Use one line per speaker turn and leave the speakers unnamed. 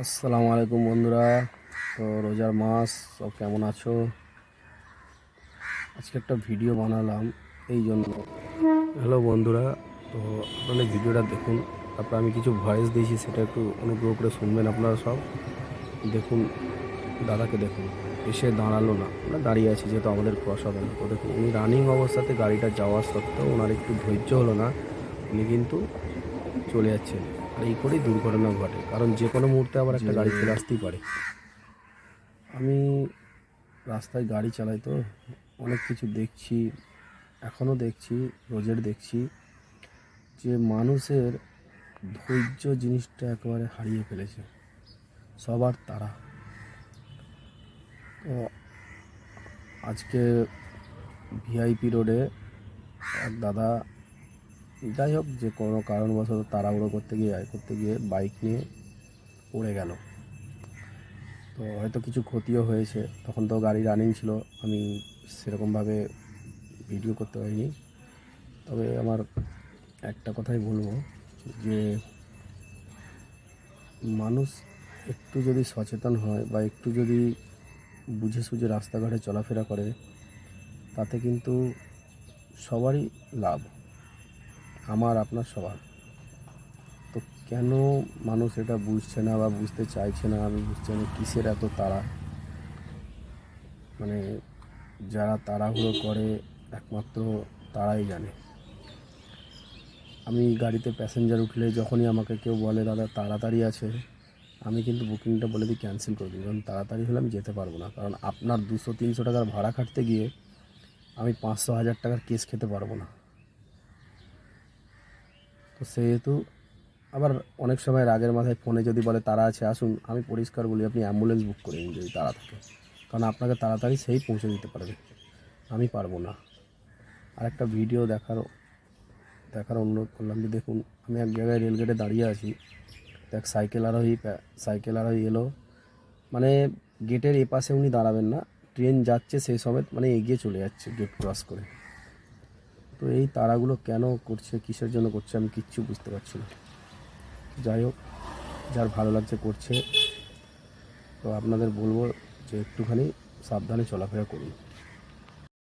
আসসালামু আলাইকুম বন্ধুরা। তো রোজার মাস, সব কেমন আছো? আজকে একটা ভিডিও বানালাম, এই জন্য। হ্যালো বন্ধুরা, তো আপনারা ভিডিওটা দেখুন। তারপর আমি কিছু ভয়েস দিয়েছি, সেটা একটু অনুগ্রহ করে শুনবেন আপনারা সব। দেখুন, দাদাকে দেখুন। এসে দাঁড়াল না, আমরা দাঁড়িয়ে আছি, যেহেতু আমাদের না তো দেখুন, উনি রানিং অবস্থাতে গাড়িটা যাওয়ার সত্ত্বেও ওনার একটু ধৈর্য হলো না। উনি কিন্তু চলে যাচ্ছেন। আর এই করেই দুর্ঘটনা ঘটে। কারণ যে কোনো মুহূর্তে আবার একটা গাড়ি চলে আসতেই পারে। আমি রাস্তায় গাড়ি চালাই তো অনেক কিছু দেখছি এখনও দেখছি রোজের দেখছি যে মানুষের ধৈর্য জিনিসটা একেবারে হারিয়ে ফেলেছে। সবার তারা তো আজকে ভিআইপি রোডে এক দাদা যাই হোক, যে কোনো কারণবশত তাড়াহুড়ো করতে গিয়ে, আয় করতে গিয়ে বাইক নিয়ে পড়ে গেল। তো হয়তো কিছু ক্ষতিও হয়েছে। তখন তো গাড়ি রানিং ছিল। আমি সেরকমভাবে ভিডিও করতে পারিনি। তবে আমার একটা কথাই বলব যে, মানুষ একটু যদি সচেতন হয় বা একটু যদি বুঝে সুঝে রাস্তাঘাটে চলাফেরা করে, তাতে কিন্তু সবারই লাভ। আমার, আপনার, সবার। তো কেন মানুষ এটা বুঝছে না বা বুঝতে চাইছে না? আমি বুঝছি না কিসের এত তাড়া? মানে যারা তাড়াহুড়ো করে, একমাত্র তারাই জানে। আমি গাড়িতে প্যাসেঞ্জার উঠলে যখনই আমাকে কেউ বলে, দাদা, তাড়াতাড়ি আছে, আমি কিন্তু বুকিংটা বলে দিই, ক্যান্সেল করে দিই কারণ তাড়াতাড়ি হলে আমি যেতে পারব না। কারণ আপনার দুশো, তিনশো টাকার ভাড়া খাটতে গিয়ে আমি পাঁচশো, হাজার টাকার কেস খেতে পারব না। সেহেতু আবার অনেক সময় রাগের মাথায় ফোনে যদি বলে, তারা আছে, আসুন, আমি পরিষ্কার বলি, আপনি অ্যাম্বুলেন্স বুক করে নিন যদি তারা থাকে। কারণ আপনাকে তাড়াতাড়ি সেই পৌঁছে দিতে পারবে। আমি পারব না। আর একটা ভিডিও দেখার দেখার অনুরোধ করলাম যে, দেখুন, আমি এক জায়গায় রেলগেটে দাঁড়িয়ে আছি। তো এক সাইকেল আরোহী সাইকেল আরোহী এলো। মানে গেটের এপাশে উনি দাঁড়াবেন না। ট্রেন যাচ্ছে সেই সময় মানে এগিয়ে চলে যাচ্ছে গেট ক্রস করে। তো এই তারাগুলো কেন করছে, কিসের জন্য করছে, আমি কিচ্ছু বুঝতে পারছি না। যাই হোক, যার ভালো লাগছে করছে। তো আপনাদের বলব যে একটুখানি সাবধানে চলাফেরা করুন।